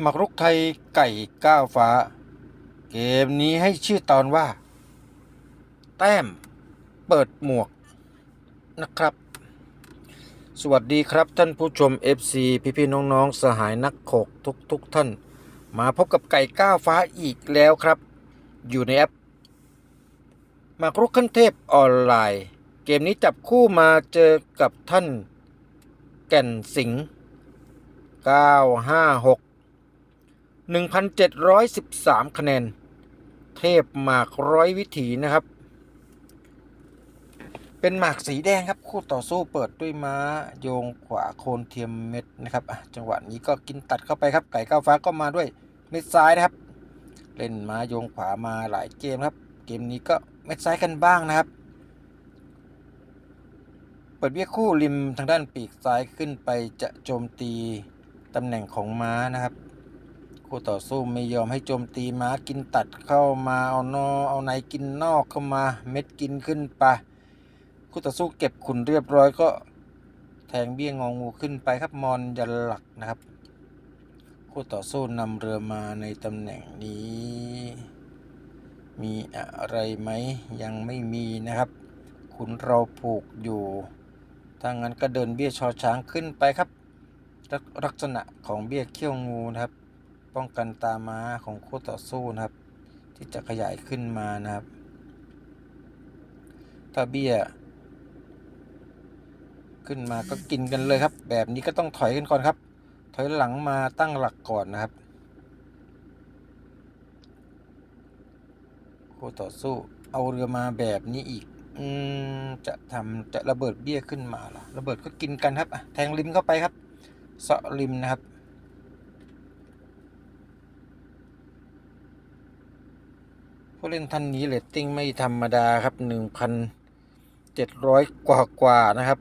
หมักรุกไทยไก่ก้าวฟ้า เกมนี้ให้ชื่อตอนว่า แต้มเปิดหมวกนะครับ สวัสดีครับท่านผู้ชม FC พี่พี่น้องๆ สหายนักโขกทุกทุกท่าน มาพบกับไก่ก้าวฟ้าอีกแล้วครับ อยู่ในแอปหมากรุกขั้นเทพออนไลน์ เกมนี้จับคู่มาเจอกับท่าน แก่นสิงห์956 1,713 คะแนน เทพหมากร้อยวิถีนะครับ เป็นหมากสีแดงครับ คู่ต่อสู้เปิดด้วยม้าโยงขวาโคนเทียมเม็ดนะครับจังหวะนี้ก็กินตัดเข้าไปครับ ไก่ก้าวฟ้าก็มาด้วยเม็ดซ้ายนะครับ เล่นม้าโยงขวามาหลายเกมครับ เกมนี้ก็เม็ดซ้ายกันบ้างนะครับ เปิดเบี้ยคู่ริมทางด้านปีกซ้ายขึ้นไปจะโจมตีตำแหน่งของม้านะครับ คู่ต่อสู้ไม่ยอมให้โจมตีม้ากินตัดเข้ามาเอานอเอาในกินนอกเข้ามาเม็ดกินขึ้นไปคู่ต่อสู้เก็บขุนเรียบร้อยก็แทงเบี้ยงองูขึ้นไปครับมอนยันหลักนะครับ คู่ต่อสู้นำเรือมาในตำแหน่งนี้ มีอะไรไหมยังไม่มีนะครับ ขุนเราผูกอยู่ถ้างั้นก็เดินเบี้ยชอช้างขึ้นไปครับ ลักลักษณะของเบี้ยเขี้ยวงูนะครับ ป้องกันตาม้าของคู่ต่อสู้นะครับ ที่จะขยายขึ้นมานะครับ ถ้าเบี้ย ขึ้นมาก็กินกันเลยครับ แบบนี้ก็ต้องถอยกันก่อนครับ ถอยหลังมาตั้งหลักก่อนนะครับคู่ต่อสู้เอาเรือมาแบบนี้อีก อืมจะทำจะระเบิดเบี้ยขึ้นมาหรอระเบิดก็กินกันครับแทงริมเข้าไปครับเสาะริมนะครับ ผู้เล่นท่านนี้เรตติ้งไม่ธรรมดาครับหนึ่งพันเจ็ดร้อยกว่ากว่านะครับ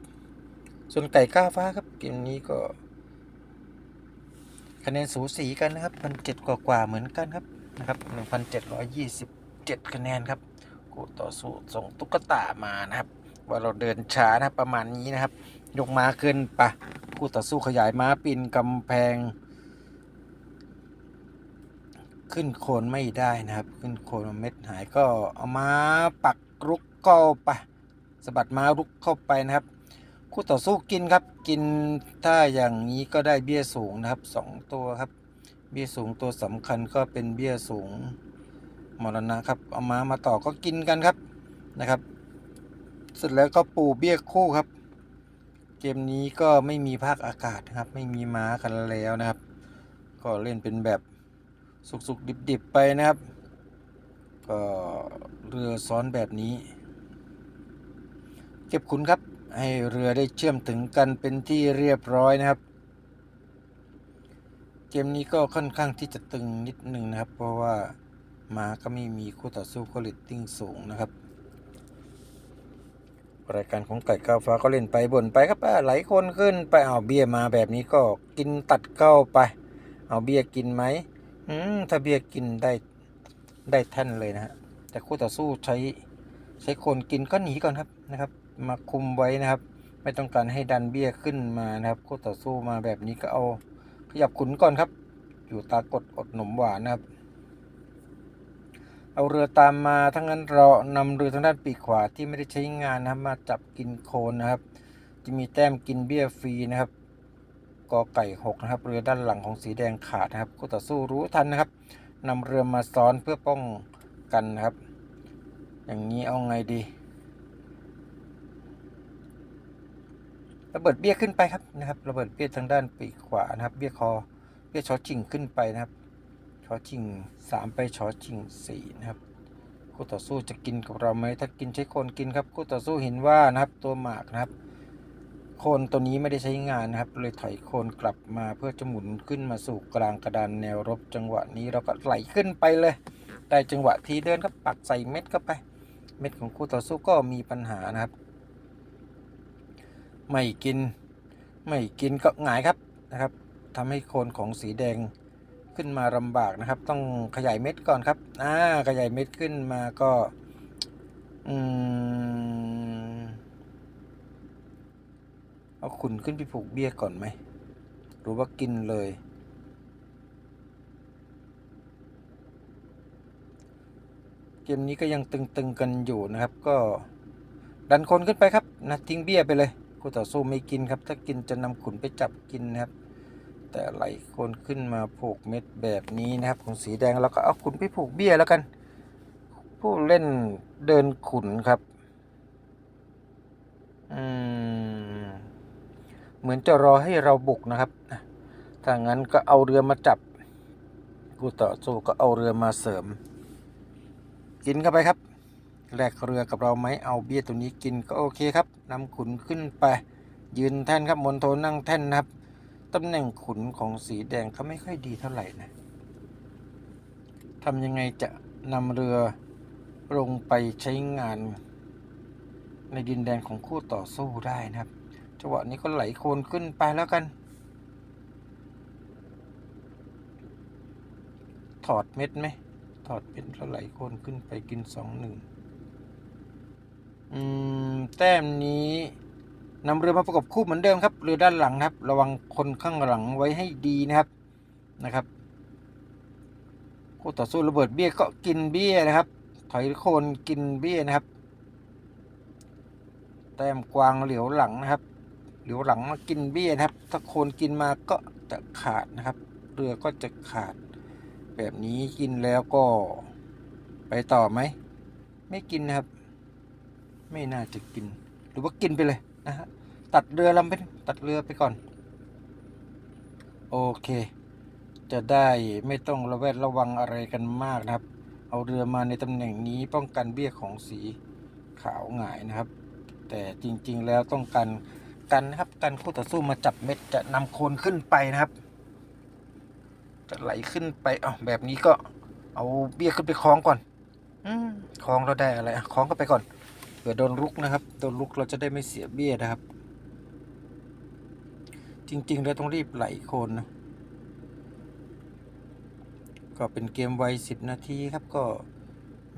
ส่วนไก่ก้าวฟ้าครับเกมนี้ก็ คะแนนสูสีกันนะครับพันเจ็ดกว่ากว่าเหมือนกันครับนะครับหนึ่งพันเจ็ดร้อยยี่สิบเจ็ดคะแนนครับกูต่อสู้ส่งตุ๊กตามานะครับ ว่าเราเดินช้านะรประมาณนี้นะครับ ยกมาขึ้นปะคู่ต่อสู้ขยายม้าปีนกำแพง ขึ้นโคนไม่ได้นะครับ ขึ้นโคนเม็ดหายก็เอาม้าปักรุกเข้าไปสะบัดม้ารุกเข้าไปนะครับ คู่ต่อสู้กินครับกินถ้าอย่างนี้ก็ได้เบี้ยสูงนะครับสองตัวครับ เบี้ยสูงตัวสำคัญก็เป็นเบี้ยสูงมรณะครับเอาม้ามาต่อก็กินกันครับนะครับ เสร็จแล้วก็ปูเบี้ยคู่ครับ เกมนี้ก็ไม่มีภาคอากาศนะครับ ไม่มีม้ากันแล้วนะครับ ก็เล่นเป็นแบบ สุกๆ ดิบๆ ไปนะครับ ก็เรือซ้อนแบบนี้ เก็บขุนครับ ให้เรือได้เชื่อมถึงกันเป็นที่เรียบร้อยนะครับ เกมนี้ก็ค่อนข้างที่จะตึงนิดหนึ่งนะครับ เพราะว่าม้าก็ไม่มีคู่ต่อสู้ก็เลตติ้งสูงนะครับ รายการของไก่ก้าวฟ้าก็เล่นไปบ่นไปครับอ่าไหลคนขึ้นไปเอาเบียมาแบบนี้ก็กินตัดเข้าไป เอาเบียกินไหม อืมถ้าเบี้ยกินได้ได้แท่นเลยนะฮะแต่คู่ต่อสู้ใช้ใช้คนกินก็หนีก่อนครับนะครับ มาคุมไว้นะครับ ไม่ต้องการให้ดันเบี้ยขึ้นมานะครับ คู่ต่อสู้มาแบบนี้ก็เอาขยับขุนก่อนครับ อยู่ตากดอดหนมหวานนะครับ เอาเรือตามมาทั้งนั้นเรานำเรือทางด้านปีกขวาที่ไม่ได้ใช้งานนะครับมาจับกินโคนนะครับ จะมีแต้มกินเบี้ยฟรีนะครับ กอไก่หกนะครับ เรือด้านหลังของสีแดงขาดนะครับคู่ต่อสู้รู้ทันนะครับนำเรือมาซ้อนเพื่อป้องกันนะครับ อย่างนี้เอาไงดีระเบิดเบี้ยขึ้นไปครับนะครับระเบิดเบี้ยทางด้านปีกขวานะครับ เบี้ยคอเบี้ยชอชิงขึ้นไปนะครับชอชิงสามไปชอชิงสี่นะครับคู่ต่อสู้จะกินกับเราไหมถ้ากินใช้คนกินครับคู่ต่อสู้เห็นว่านะครับตัวหมากนะครับ โคนตัวนี้ไม่ได้ใช้งานนะครับ เลยถอยโคนกลับมาเพื่อจะหมุนขึ้นมาสู่กลางกระดานแนวรบจังหวะนี้เราก็ไหลขึ้นไปเลยได้จังหวะทีเดินก็ปักใส่เม็ดเข้าไป เม็ดของคู่ต่อสู้ก็มีปัญหานะครับ ไม่กินไม่กินก็หงายครับนะครับทำให้โคนของสีแดงขึ้นมาลำบากนะครับ ต้องขยายเม็ดก่อนครับอ่าขยายเม็ดขึ้นมาก็อืม เอาขุนขึ้นไปผูกเบี้ยก่อนไหม หรือว่ากินเลย เกมนี้ก็ยังตึงๆกันอยู่นะครับ ก็ดันคนขึ้นไปครับนะทิ้งเบี้ยไปเลยคู่ต่อสู้ไม่กินครับ ถ้ากินจะนำขุนไปจับกินนะครับ แต่ไหลคนขึ้นมาผูกเม็ดแบบนี้นะครับ ของสีแดงเราก็เอาขุนไปผูกเบี้ยแล้วกัน ผู้เล่นเดินขุนครับ อืม เหมือนจะรอให้เราบุกนะครับถ้างั้นก็เอาเรือมาจับคู่ต่อสู้ก็เอาเรือมาเสริม กินเข้าไปครับแลกเรือกับเราไหมเอาเบี้ยตัวนี้กินก็โอเคครับนำขุนขึ้นไป ยืนแท่นครับมนโทนั่งแท่นนะครับตำแหน่งขุนของสีแดงเขาไม่ค่อยดีเท่าไหร่นะทำยังไงจะนำเรือลงไปใช้งาน ในดินแดนของคู่ต่อสู้ได้นะครับ จังหวะนี้ก็ไหลโคลนขึ้นไปแล้วกัน ถอดเม็ดไหม ถอดเป็นแล้วไหลโคลนขึ้นไปกินสองหนึ่งอืม แต้มนี้นำเรือมาประกบคู่เหมือนเดิมครับ เรือด้านหลังครับ ระวังคนข้างหลังไว้ให้ดีนะครับ นะครับคู่ต่อสู้ระเบิดเบี้ยก็กินเบี้ยนะครับ ถอยโคนกินเบี้ยนะครับ แต้มกวางเหลียวหลังนะครับ เหลียวหลังมากินเบี้ยนะครับ ถ้าโคนกินมาก็จะขาดนะครับ เรือก็จะขาด แบบนี้กินแล้วก็ไปต่อไหม ไม่กินนะครับ ไม่น่าจะกิน หรือว่ากินไปเลยนะฮะตัดเรือลำไปตัดเรือไปก่อน โอเค จะได้ไม่ต้องระแวดระวังอะไรกันมากนะครับ เอาเรือมาในตำแหน่งนี้ป้องกันเบี้ยของสีขาวหงายนะครับ แต่จริงๆแล้วต้องการ กันนะครับกันคู่ต่อสู้มาจับเม็ดจะนำโคนขึ้นไปนะครับ จะไหลขึ้นไปเอาแบบนี้ก็เอาเบี้ยขึ้นไปคล้องก่อนอืคล้องเราได้อะไรอะคล้องก็ไปก่อนเผื่อโดนลุกนะครับโดนลุกเราจะได้ไม่เสียเบี้ยนะครับ จริงๆเราต้องรีบไหลโคนนะก็เป็นเกมไวสิบนาทีครับก็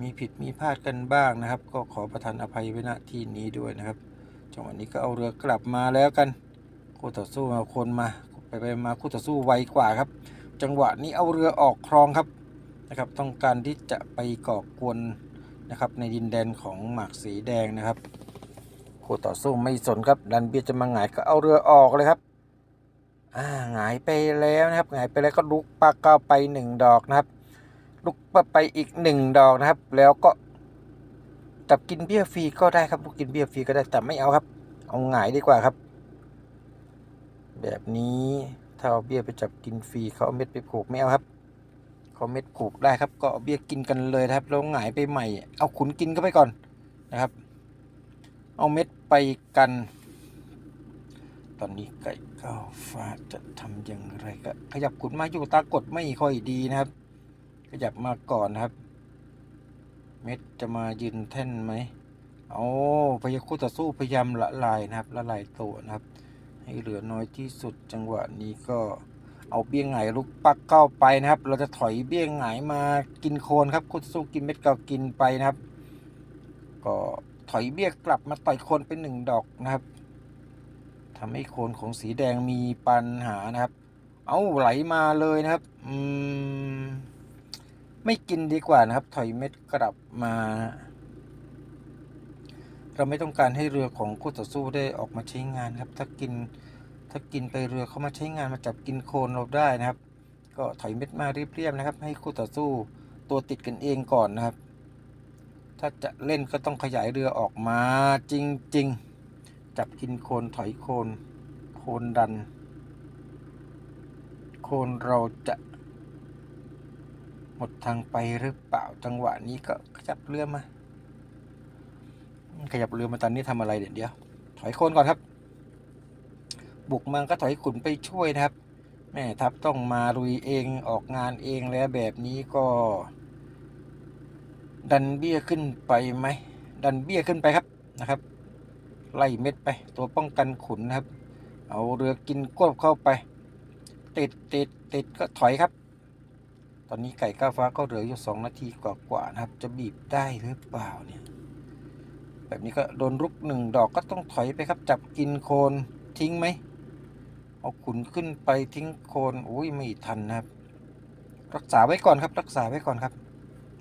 มีผิดมีพลาดกันบ้างนะครับ ก็ขอประทานอภัยไว้ณที่นี้ด้วยนะครับ จังหวะนี้ก็เอาเรือกลับมาแล้วกันคู่ต่อสู้เอาคนมาไปไปมาคู่ต่อสู้ไวกว่าครับ จังหวะนี้เอาเรือออกคลองครับนะครับ ต้องการที่จะไปก่อกวนนะครับ ในดินแดนของหมากสีแดงนะครับคู่ต่อสู้ไม่สนครับดันเบียร์จะมาหงายก็เอาเรือออกเลยครับอ่าหงายไปแล้วนะครับหงายไปแล้วก็ลุกปากเก้าไปหนึ่งดอกนะครับ ลุกไปอีกหนึ่งดอกนะครับ แล้วก็ จับกินเบี้ยฟรีก็ได้ครับกินเบี้ยฟรีก็ได้แต่ไม่เอาครับ เอาหงายดีกว่าครับ แบบนี้ถ้าเอาเบี้ยไปจับกินฟรีเขาเอาเม็ดไปผูกไม่เอาครับเขาเม็ดผูกได้ครับ ก็เอาเบี้ยกินกันเลยครับแล้วหงายไปใหม่ เอาขุนกินก็ไปก่อนนะครับ เอาเม็ดไปกัน ตอนนี้ไก่ก้าวฟ้าจะทำอย่างไรก็ขยับขุนมาอยู่ตากดไม่ค่อยดีนะครับ ขยับมาก่อนนะครับ เม็ดจะมายืนแท่นไหมเอาพยาคู่ต่อสู้พยายามละลายนะครับละลายตัวนะครับ ให้เหลือน้อยที่สุดจังหวะนี้ก็เอาเบี้ยงไหลุกปักเข้าไปนะครับ เราจะถอยเบี้ยงไหมากินโคนครับคู่ต่อสู้กินเม็ดเก่ากินไปนะครับ ก็ถอยเบี้ยกลับมาต่อยโคนเป็นหนึ่งดอกนะครับทำให้โคนของสีแดงมีปัญหานะครับ เอาไหลมาเลยนะครับ อืม ไม่กินดีกว่านะครับ ถอยเม็ดกลับมา เราไม่ต้องการให้เรือของคู่ต่อสู้ได้ออกมาใช้งานครับ ถ้ากินถ้ากินไปเรือเขามาใช้งานมาจับกินโคลนเราได้นะครับ ก็ถอยเม็ดมาเรียบๆนะครับ ให้คู่ต่อสู้ตัวติดกันเองก่อนนะครับ ถ้าจะเล่นก็ต้องขยายเรือออกมาจริง ๆ จับกินโคลนถอยโคลนโคลนดัน โคลนเราจะ หมดทางไปหรือเปล่าจังหวะนี้ก็ขยับเรือมา ขยับเรือมาตอนนี้ทำอะไรเดี๋ยวเดียว ถอยโคนก่อนครับ บุกมาก็ถอยขุนไปช่วยนะครับ แม่ทัพต้องมาลุยเองออกงานเองแล้วแบบนี้ก็ ดันเบี้ยขึ้นไปไหมดันเบี้ยขึ้นไปครับนะครับ ไล่เม็ดไป ตัวป้องกันขุนนะครับ เอาเรือกินกวบเข้าไป ติดติดติดก็ถอยครับ ตอนนี้ไก่ก้าวฟ้าก็เหลืออยู่สองนาทีกว่าๆนะครับ จะบีบได้หรือเปล่าเนี่ย แบบนี้ก็โดนรุกหนึ่งดอกก็ต้องถอยไปครับ จับกินโคนทิ้งไหมเอาขุนขึ้นไปทิ้งโคนอุ้ยไม่ทันนะครับ รักษาไว้ก่อนครับ รักษาไว้ก่อนครับ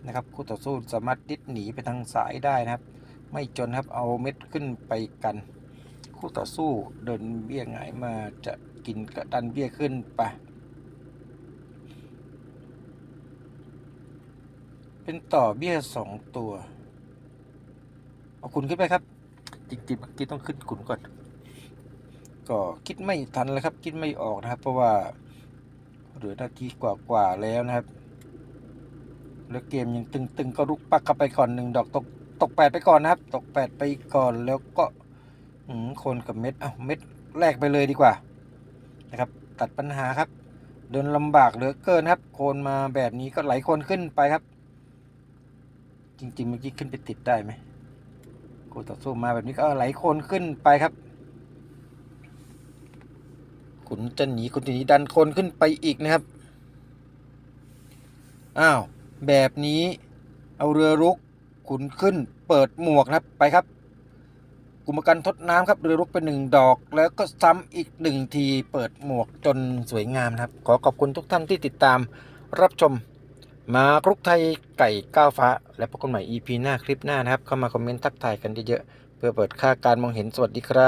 นะครับคู่ต่อสู้สามารถดิดหนีไปทางซ้ายได้นะครับ ไม่จนครับเอาเม็ดขึ้นไปกัน คู่ต่อสู้เดินเบี้ยหงายมาจะกินกระดันเบี้ยขึ้นไป เป็นต่อเบี้ยสองตัว เอาคุณขึ้นไปครับ จริงๆเมื่อกี้ต้องขึ้นขุนก่อน ก็คิดไม่ทันเลยครับ คิดไม่ออกนะครับ เพราะว่าเหลือนาทีกว่าๆแล้วนะครับ แล้วเกมยังตึงๆ ก็ลุกปักเข้าไปก่อนหนึ่งดอกตกตกแปดไปก่อนนะครับ ตกแปดไปก่อนแล้วก็อืมคนกับเม็ดเอาเม็ดแรกไปเลยดีกว่า นะครับ ตัดปัญหาครับ เดินลำบากเหลือเกินครับ โคนมาแบบนี้ก็ไหลคนขึ้นไปครับ จริง ๆ เมื่อกี้ขึ้นไปติดได้ไหมกูต่อสู้มาแบบนี้ก็ไหลโคนขึ้นไปครับ ขุนจะหนีขุนจะหนีดันโคนขึ้นไปอีกนะครับ อ้าว แบบนี้เอาเรือรุกขุนขึ้นเปิดหมวกนะครับไปครับกุมกันทดน้ำครับเรือรุกเป็นหนึ่งดอก แล้วก็ซ้ำอีกหนึ่งทีเปิดหมวกจนสวยงามนะครับ ขอขอบคุณทุกท่านที่ติดตามรับชม มาครุกไทยไก่ก้าวฟ้า และพบกันใหม่ EP หน้าคลิปหน้านะครับ เข้ามาคอมเมนต์ทักทายกันเยอะๆเพื่อเปิดค่าการมองเห็นสวัสดีครับ